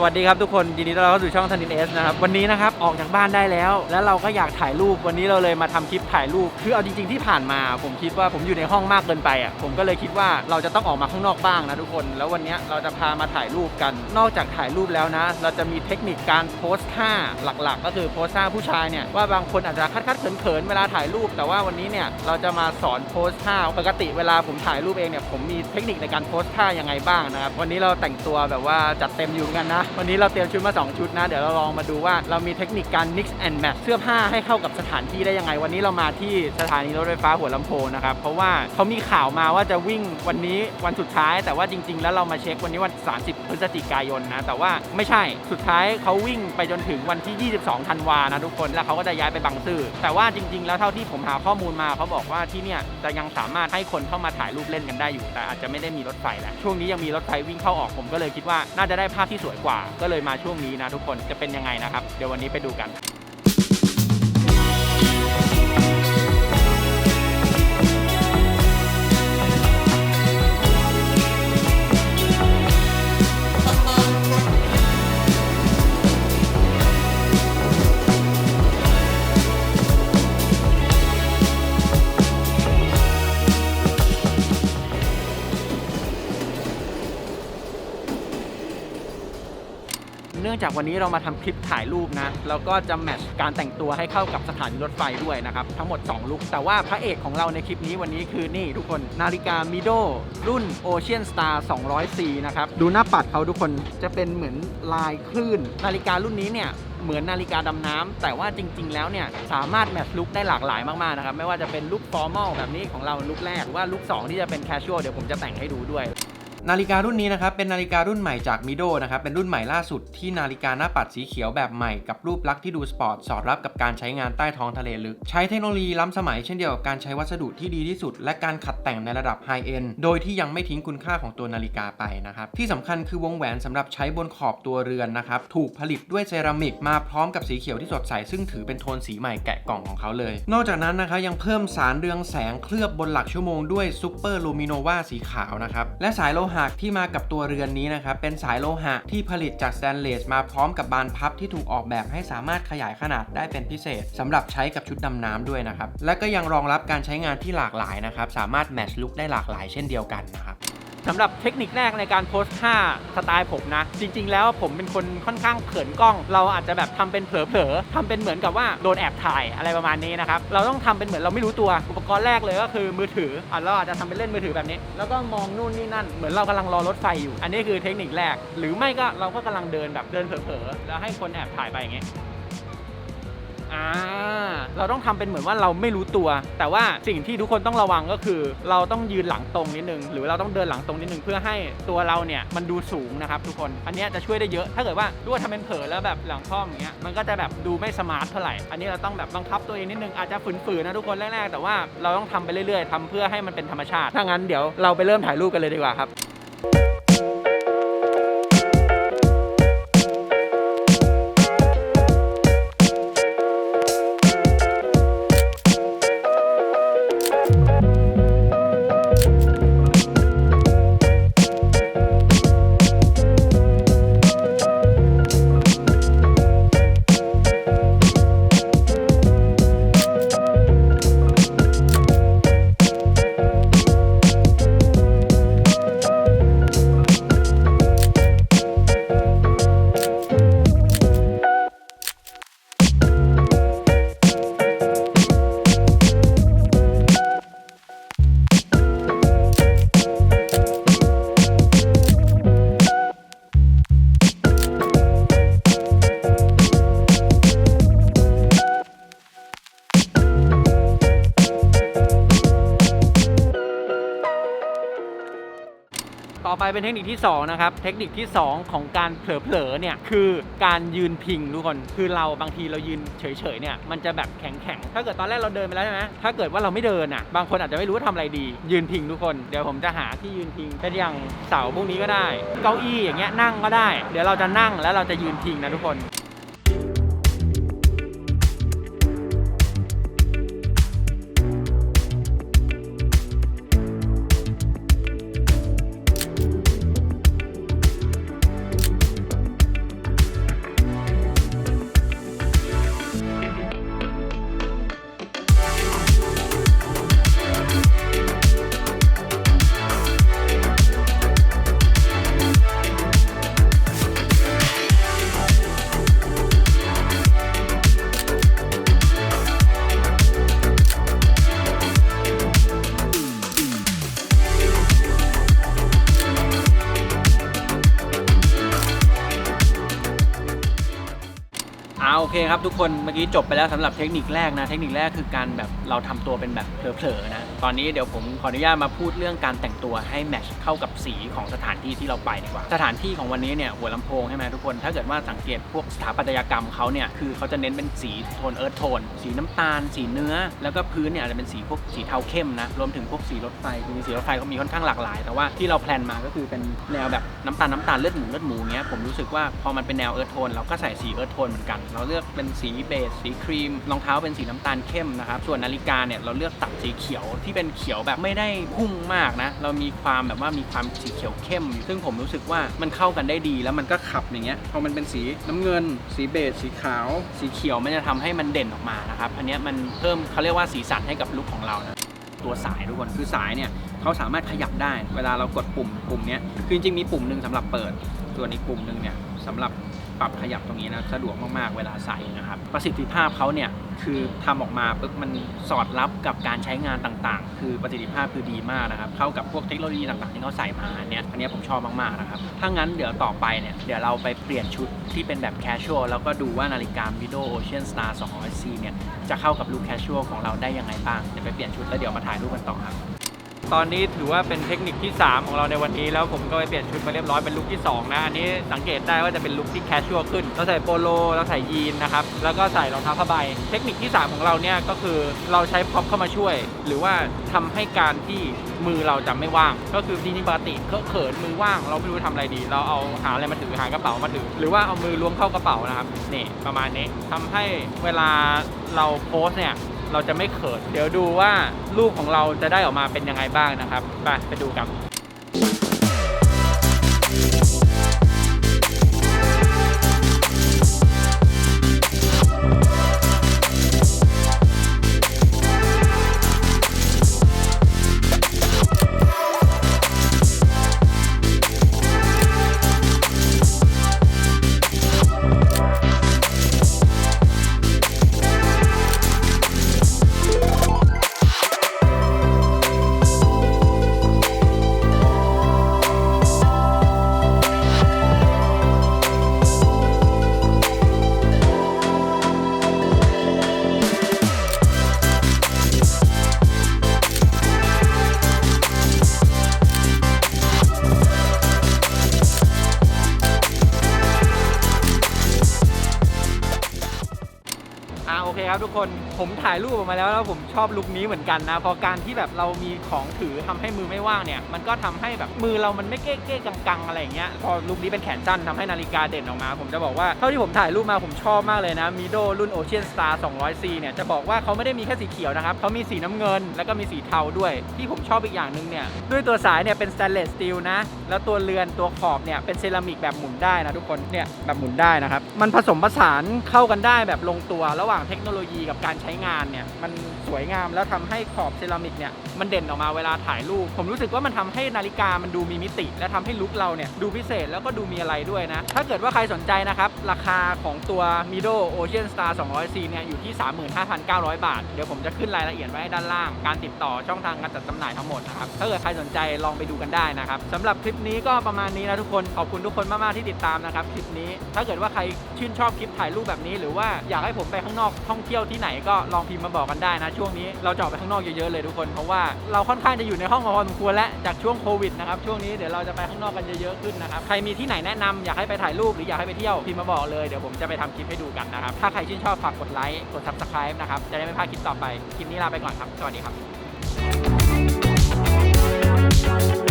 สวัสดีครับทุกคนยินดีต้อนรับเข้าสู่ช่องทันินเอสนะครับวันนี้นะครับออกจากบ้านได้แล้ว แล้วเราก็อยากถ่ายรูปวันนี้เราเลยมาทำคลิปถ่ายรูปคือเอาจริง ๆที่ผ่านมา ผมคิดว่าผมอยู่ในห้องมากเกินไปอะผมก็เลยคิดว่าเราจะต้องออกมาข้างนอกบ้างนะทุกคน แล้ววันนี้เราจะพามาถ่ายรูปกัน นอกจากถ่ายรูปแล้วนะ เราจะมีเทคนิคการโพสท่าหลักๆ ก็คือโพสท่าผู้ชายเนี่ยว่าบางคนอาจจะคัดๆเขินๆเวลาถ่ายรูป แต่ว่าวันนี้เนี่ยเราจะมาสอนโพสท่าปกติเวลาผมถ่ายรูปเองเนี่ยผมมีเทคนิคในการโพสท่ายังไงบ้างนะครับวันนี้เราแต่งตัวแบบว่าจัดเต็มอยู่กันนะวันนี้เราเตรียมชุดมา 2 ชุดนะ เดี๋ยวเราลองมาดูว่าเรามีเทคนิคการ mix and match เสื้อผ้าให้เข้ากับสถานที่ได้ยังไง วันนี้เรามาที่สถานีรถไฟฟ้าหัวลำโพงนะครับ เพราะว่าเขามีข่าวมาว่าจะวิ่งวันนี้วันสุดท้าย แต่ว่าจริง ๆ แล้วเรามาเช็ควันนี้วัน 30 พฤศจิกายนนะ แต่ว่าไม่ใช่ สุดท้ายเขาวิ่งไปจนถึงวันที่ 22 ธันวานะทุกคน แล้วเขาก็จะย้ายไปบางซื่อ แต่ว่าจริง ๆ แล้วเท่าที่ผมหาข้อมูลมาเขาบอกว่าที่เนี่ยจะยังสามารถให้คนเข้ามาถ่ายรูปเล่นกันได้อยู่ แต่อาจจะไม่ได้มีรถไฟแล้วช่วงนี้ยังมีรถไฟวิ่งเข้าออกผมก็เลยคิดว่าน่าจะได้ภาพที่สวยกว่าก็เลยมาช่วงนี้นะทุกคนจะเป็นยังไงนะครับ เดี๋ยววันนี้ไปดูกัน องจากวันนี้เรามาทำคลิปถ่ายรูปนะแล้วก็จะแมทช์การแต่งตัวให้เข้ากับสถานีรถไฟด้วยนะครับ ทั้งหมด 2 ลุคแต่ว่าพระเอกของเราในคลิปนี้วันนี้คือนี่ทุกคนนาฬิกามิโดรุ่น Ocean Star 200C นะครับ ดูหน้าปัดเขาทุกคนจะเป็นเหมือนลายคลื่น นาฬิการุ่นนี้เนี่ยเหมือนนาฬิกาดำน้ำแต่ว่าจริง ๆ แล้วเนี่ยสามารถแมทช์ลุคได้หลากหลายมาก ๆ นะครับ ไม่ว่าจะเป็นลุคฟอร์มอลแบบนี้ของเราลุคแรกหรือว่าลุค2ที่จะเป็นแคชชวลเดี๋ยวผมจะแต่งให้ดูด้วย นาฬิการุ่นนี้นะครับเป็นนาฬิการุ่นใหม่จากมิโดนะครับเป็นรุ่นใหม่ล่าสุดที่นาฬิกาหน้าปัดสีเขียวแบบใหม่กับรูปลักษณ์ที่ดูสปอร์ตสอดรับกับการใช้งานใต้ท้องทะเลลึก ใช้เทคโนโลยีล้ำสมัยเช่นเดียวกับการใช้วัสดุที่ดีที่สุด และการขัดแต่งในระดับไฮเอ็นโดยที่ยังไม่ทิ้งคุณค่าของตัวนาฬิกาไปนะครับที่สำคัญคือวงแหวนสำหรับใช้บนขอบตัวเรือนนะครับถูกผลิตด้วยเซรามิกมาพร้อมกับสีเขียวที่สดใสซึ่งถือเป็นโทนสีใหม่แกะกล่องของเขาเลย นอกจากนั้นนะครับยังเพิ่มสารเรืองแสงเคลือบบนหลักชั่วโมงด้วยซูเปอร์ลูมิโนวาสีขาวนะครับและสายโลหะที่มากับตัวเรือนนี้นะครับเป็นสายโลหะที่ผลิตจากสแตนเลสมาพร้อมกับบานพับที่ถูกออกแบบให้สามารถขยายขนาดได้เป็นพิเศษสำหรับใช้กับชุดดำน้ำด้วยนะครับและก็ยังรองรับการใช้งานที่หลากหลายนะครับสามารถแมทช์ลุคได้หลากหลายเช่นเดียวกันนะครับ สำหรับเทคนิคแรกในการโพสท่าสไตล์ผมนะ จริง ๆ แล้วผมเป็นคนค่อนข้างเขินกล้อง เราอาจจะแบบทำเป็นเผลอๆทำเป็นเหมือนกับว่าโดนแอบถ่ายอะไรประมาณนี้นะครับเราต้องทำเป็นเหมือนเราไม่รู้ตัวอุปกรณ์แรกเลยก็คือมือถืออะเราอาจจะทำเป็นเล่นมือถือแบบนี้ แล้วก็มองนู่นนี่นั่นเหมือนเรากำลังรอรถไฟอยู่ อันนี้คือเทคนิคแรก หรือไม่ก็เราก็กำลังเดินแบบเดินเผลอๆแล้วให้คนแอบถ่ายไปอย่างเงี้ย เราต้องทำเป็นเหมือนว่าเราไม่รู้ตัว แต่ว่าสิ่งที่ทุกคนต้องระวังก็คือ เราต้องยืนหลังตรงนิดนึง หรือเราต้องเดินหลังตรงนิดนึงเพื่อให้ตัวเราเนี่ยมันดูสูงนะครับทุกคนอันนี้จะช่วยได้เยอะ ถ้าเกิดว่ารู้ว่าทำเป็นเผลอแล้วแบบหลังค่อมอย่างเงี้ยมันก็จะแบบดูไม่สมาร์ทเท่าไหร่อันนี้เราต้องแบบบังคับตัวเองนิดนึงอาจจะฝืนๆนะทุกคนแรกๆแต่ว่าเราต้องทำไปเรื่อยๆทำเพื่อให้มันเป็นธรรมชาติถ้างั้นเดี๋ยวเราไปเริ่มถ่ายรูปกันเลยดีกว่าครับ ไปเป็นเทคนิคที่ 2 นะครับ เทคนิคที่ 2 ของการเผลอๆเนี่ยคือการยืนพิงทุกคน คือเราบางทีเรายืนเฉยๆเนี่ยมันจะแบบแข็งๆ ถ้าเกิดตอนแรกเราเดินไปแล้วใช่ไหมถ้าเกิดว่าเราไม่เดินอะ บางคนอาจจะไม่รู้ว่าทำอะไรดี ยืนพิงทุกคน เดี๋ยวผมจะหาที่ยืนพิงเป็นอย่างเสาพวกนี้ก็ได้ เก้าอี้อย่างเงี้ยนั่งก็ได้ เดี๋ยวเราจะนั่งแล้วเราจะยืนพิงนะทุกคน อ่าโอเคครับทุกคนเมื่อกี้จบไปแล้วสำหรับเทคนิคแรกนะ เทคนิคแรกคือการแบบเราทำตัวเป็นแบบเผลอๆนะ ตอนนี้เดี๋ยวผมขออนุญาตมาพูดเรื่องการแต่งตัวให้แมทช์เข้ากับสีของสถานที่ที่เราไปดีกว่า สถานที่ของวันนี้เนี่ยหัวลำโพงใช่ไหมทุกคนถ้าเกิดว่าสังเกตพวกสถาปัตยกรรมเขาเนี่ยคือเขาจะเน้นเป็นสีโทนเอิร์ธโทนสีน้ำตาล สีเนื้อ แล้วก็พื้นเนี่ยอาจจะเป็นสีพวกสีเทาเข้มนะรวมถึงพวกสีรถไฟจริงๆสีรถไฟก็มีค่อนข้างหลากหลาย แต่ว่าที่เราแพลนมาก็คือเป็นแนวแบบน้ำตาลน้ำตาลเลือดหมูเลือดหมูเงี้ยผมรู้สึกว่าพอมันเป็นแนวเอิร์ธโทนเราก็ใส่สีเอิร์ธโทนเหมือนกันเราเลือกเป็นสีเบสสีครีม รองเท้าเป็นสีน้ำตาลเข้มนะครับส่วนนาฬิกาเนี่ยเราเลือกตัดสีเขียวที่เป็นเขียวแบบไม่ได้พุ่งมากนะเรามีความแบบว่ามีความสีเขียวเข้ม ซึ่งผมรู้สึกว่ามันเข้ากันได้ดีแล้วมันก็ขับอย่างเงี้ยพอมันเป็นสีน้ำเงิน สีเบส สีขาว สีเขียวมันจะทำให้มันเด่นออกมานะครับอันนี้มันเพิ่มเขาเรียกว่าสีสันให้กับลุคของเรานะตัวสายทุกคนคือสายเนี่ยเขาสามารถขยับได้ เวลาเรากดปุ่มปุ่มนี้คือจริงมีปุ่มหนึ่งสำหรับเปิด ส่วนอีกปุ่มหนึ่งเนี่ยสำหรับ ปรับขยับตรงนี้นะสะดวกมากๆเวลาใส่นะครับ ประสิทธิภาพเขาเนี่ยคือทำออกมาปุ๊บมันสอดรับกับการใช้งานต่างๆ คือประสิทธิภาพคือดีมากนะครับ เข้ากับพวกเทคโนโลยีต่างๆ ที่เขาใส่มาอันเนี้ยอันนี้ผมชอบมากๆนะครับ ถ้างั้นเดี๋ยวต่อไปเนี่ยเดี๋ยวเราไปเปลี่ยนชุดที่เป็นแบบ casual แล้วก็ดูว่านาฬิกา Mido Ocean Star 200C เนี่ยจะเข้ากับลุค casual ของเราได้ยังไงบ้างเดี๋ยวไปเปลี่ยนชุดแล้วเดี๋ยวมาถ่ายรูปกันต่อครับ ตอนนี้ถือว่าเป็นเทคนิคที่ 3 ของเราในวันนี้แล้วผมก็ไปเปลี่ยนชุดมาเรียบร้อยเป็นลุคที่ 2 นะ อันนี้สังเกตได้ว่าจะเป็นลุคที่แคชชวลขึ้น เราใส่โปโลเราใส่ยีนนะครับ แล้วก็ใส่รองเท้าผ้าใบ เทคนิคที่ 3 ของเราเนี่ยก็คือเราใช้พ็อปเข้ามาช่วย หรือว่าทำให้การที่มือเราจะไม่ว่าง ก็คือจริงๆปกติเคอะเขินมือว่าง เราไม่รู้ทำอะไรดี เราเอาหาอะไรมาถือหากระเป๋ามาถือ หรือว่าเอามือล้วงเข้ากระเป๋านะครับนี่ประมาณนี้ทำให้เวลาเราโพสเนี่ย เราจะไม่เขินเดี๋ยวดูว่าลูกของเราจะได้ออกมาเป็นยังไงบ้างนะครับไปไปดูกัน อ่าโอเคครับทุกคนผมถ่ายรูปออกมาแล้วแล้วผมชอบลุคนี้เหมือนกันนะเพอการที่แบบเรามีของถือทำให้มือไม่ว่างเนี่ย มันก็ทำให้แบบมือเรามันไม่เก้เก้กังๆ อะไรอย่างเงี้ยพอลุคนี้เป็นแขนสั้นทำให้นาฬิกาเด่นออกมา ผมจะบอกว่าเท่าที่ผมถ่ายรูปมาผมชอบมากเลยนะมิโดรุ่น Ocean Star 200C เนี่ยจะบอกว่าเขาไม่ได้มีแค่สีเขียวนะครับเขามีสีน้ำเงิน แล้วก็มีสีเทาด้วย ที่ผมชอบอีกอย่างหนึ่งเนี่ยด้วยตัวสายเนี่ยเป็นสแตนเลสสตีลนะแล้วตัวเรือนตัวขอบเนี่ยเป็นเซรามิกแบบหมุนได้นะทุกคนเนี่ยแบบหมุนได้นะครับมันผสมผสานเข้ากันได้แบบลงตัวระหว่างเทคโนโลยีกับการใช้งานเนี่ยมันสวยงามแล้วทำให้ขอบเซรามิกเนี่ยมันเด่นออกมาเวลาถ่ายรูป ผมรู้สึกว่ามันทำให้นาฬิกามันดูมีมิติ และทำให้ลุคเราเนี่ยดูพิเศษแล้วก็ดูมีอะไรด้วยนะ ถ้าเกิดว่าใครสนใจนะครับ ราคาของตัว Mido Ocean Star 200C เนี่ยอยู่ที่ 35,900 บาท เดี๋ยวผมจะขึ้นรายละเอียดไว้ให้ด้านล่าง การติดต่อช่องทางการจัดจำหน่ายทั้งหมดนะครับถ้าเกิดใครสนใจลองไปดูกันได้นะครับสำหรับคลิปนี้ก็ประมาณนี้นะทุกคนขอบคุณทุกคนมากๆที่ติดตามนะครับคลิปนี้ ถ้าเกิดว่าใครชื่นชอบคลิปถ่ายรูปแบบนี้ หรือว่าอยากให้ผมไปข้างนอกอกท่องเที่ยวที่ไหนก็ลองพิมพ์มาบอกกันได้นะ ช่วงนี้เราจะออกไปข้างนอกเยอะๆเลยทุกคน เพราะว่าเราค่อนข้างจะอยู่ในห้องมาพอสมควรแล้วจากช่วงโควิดนะครับช่วงนี้เดี๋ยวเราจะไปข้างนอกกันเยอะๆขึ้นนะครับใครมีที่ไหนแนะนำอยากให้ไปถ่ายรูปหรืออยากให้ไปเที่ยวพิมพ์มาบอกเลยเดี๋ยวผมจะไปทำคลิปให้ดูกันนะครับถ้าใครชื่นชอบฝากกดไลค์กดซับสไคร b ์นะครับจะได้ไม่พลาดคลิปต่อไปคลิปนี้ลาไปก่อนครับสวัสดีครับ